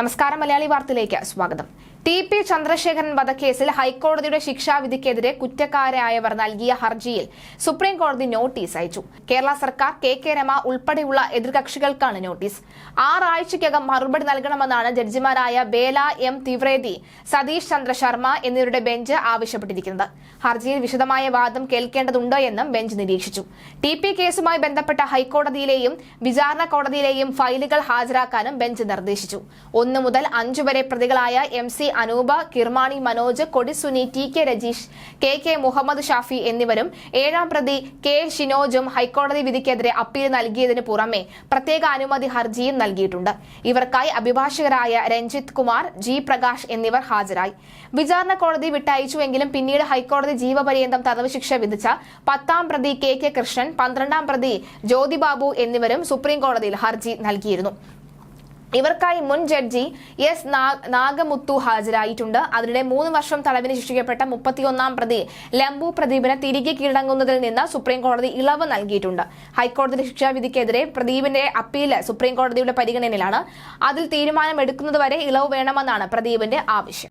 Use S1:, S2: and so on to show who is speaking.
S1: നമസ്കാരം മലയാളി വാർത്തയിലേക്ക് സ്വാഗതം. ടി പി ചന്ദ്രശേഖരൻ വധക്കേസിൽ ഹൈക്കോടതിയുടെ ശിക്ഷാവിധിക്കെതിരെ കുറ്റക്കാരായവർ നൽകിയ ഹർജിയിൽ സുപ്രീം കോടതി നോട്ടീസ് അയച്ചു. കേരള സർക്കാർ കെ കെ രമ ഉൾപ്പെടെയുള്ള എതിർകക്ഷികൾക്കാണ് നോട്ടീസ്. ആറാഴ്ചയ്ക്കകം മറുപടി നൽകണമെന്നാണ് ജഡ്ജിമാരായ ബേല എം തിവ്രേദി സതീഷ് ചന്ദ്ര ശർമ്മ എന്നിവരുടെ ബെഞ്ച് ആവശ്യപ്പെട്ടിരിക്കുന്നത്. ഹർജിയിൽ വിശദമായ വാദം കേൾക്കേണ്ടതുണ്ട് എന്നും ബെഞ്ച് നിരീക്ഷിച്ചു. ടി പി കേസുമായി ബന്ധപ്പെട്ട ഹൈക്കോടതിയിലെയും വിചാരണ കോടതിയിലെയും ഫയലുകൾ ഹാജരാക്കാനും ബെഞ്ച് നിർദ്ദേശിച്ചു. ഒന്ന് മുതൽ അഞ്ചു വരെ പ്രതികളായ M C Anoop Kirmani Manoj Kodisuni T K Rajeesh K K Muhammad Shafi എന്നിവരും ഏഴാം പ്രതി കെ ഷിനോജും ഹൈക്കോടതി വിധിക്കെതിരെ അപ്പീൽ നൽകിയതിനു പുറമെ പ്രത്യേക അനുമതി ഹർജിയും നൽകിയിട്ടുണ്ട്. ഇവർക്കായി അഭിഭാഷകരായ രഞ്ജിത്ത് കുമാർ ജി പ്രകാശ് എന്നിവർ ഹാജരായി. വിചാരണ കോടതി വിട്ടയച്ചുവെങ്കിലും പിന്നീട് ഹൈക്കോടതി ജീവപര്യന്തം തടവ് ശിക്ഷ വിധിച്ച പത്താം പ്രതി കെ കെ കൃഷ്ണൻ പന്ത്രണ്ടാം പ്രതി ജ്യോതിബാബു എന്നിവരും സുപ്രീം കോടതിയിൽ ഹർജി നൽകിയിരുന്നു. ഇവർക്കായി മുൻ ജഡ്ജി എസ് നാഗമുത്തു ഹാജരായിട്ടുണ്ട്. അതിനിടെ മൂന്ന് വർഷം തടവിന് ശിക്ഷിക്കപ്പെട്ട മുപ്പത്തിയൊന്നാം പ്രതി ലംബു പ്രദീപിനെ തിരികെ കീഴടങ്ങുന്നതിൽ നിന്ന് സുപ്രീം കോടതി ഇളവ് നൽകിയിട്ടുണ്ട്. ഹൈക്കോടതി ശിക്ഷാവിധിക്കെതിരെ പ്രദീപിന്റെ അപ്പീൽ സുപ്രീം കോടതിയുടെ പരിഗണനയിലാണ്. അതിൽ തീരുമാനമെടുക്കുന്നതുവരെ ഇളവ് വേണമെന്നാണ് പ്രദീപിന്റെ ആവശ്യം.